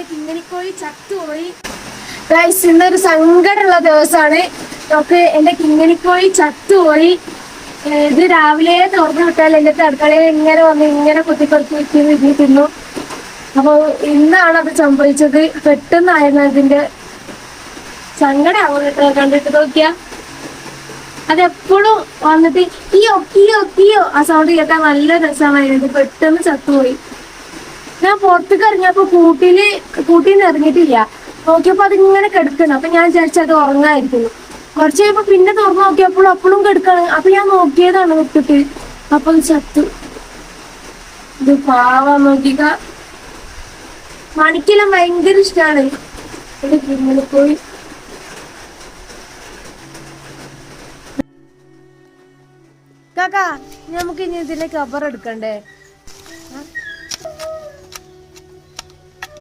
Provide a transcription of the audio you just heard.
എന്റെ കിങ്ങിണിക്കോഴി ചത്തുപോയി. ഗൈസ് ഇന്നൊരു സങ്കടമുള്ള ദിവസമാണ്. ഒക്കെ എന്റെ കിങ്ങിണിക്കോഴി ചത്തുപോയി. ഇത് രാവിലെ തുറന്നു വിട്ടാൽ എന്റെ അടുക്കളയിൽ ഇങ്ങനെ വന്ന് ഇങ്ങനെ കുത്തിപ്പറിച്ച് ഇതിൽ തിന്നു. അപ്പൊ ഇന്നാണ് അത് സംഭവിച്ചത്. പെട്ടെന്നായിരുന്നു അതിന്റെ സങ്കടമാവും കണ്ടിട്ട് നോക്കിയാ. അതെപ്പോഴും വന്നിട്ട് ഈ ഒക്കിയോ ഒക്കിയോ ആ സൗണ്ട് കേട്ടാൽ നല്ല രസമായിരുന്നു പെട്ടെന്ന് ചത്തുപോയി. ഞാൻ പുറത്തേക്ക് ഇറങ്ങിയപ്പോ കൂട്ടിൽ കൂട്ടിന്ന് ഇറങ്ങിയിട്ടില്ല. നോക്കിയപ്പോ അത് ഇങ്ങനെ കിടക്കണം. അപ്പൊ ഞാൻ വിചാരിച്ചു അത് ഉറങ്ങായിരിക്കുന്നു. കുറച്ച് കഴിയുമ്പോ പിന്നെ തുറന്നു നോക്കിയപ്പോൾ അപ്പോഴും കിടക്കാണ്. അപ്പൊ ഞാൻ നോക്കിയതാണ് വിട്ടിട്ട് അപ്പൊ ചത്തു. ഇത് പാവ നോക്കിക്ക. മണിക്കെല്ലാം ഭയങ്കര പിന്നെ പോയി. കാക്ക നമുക്ക് ഇനി ഇതിലേക്ക് അബർ എടുക്കണ്ടേ?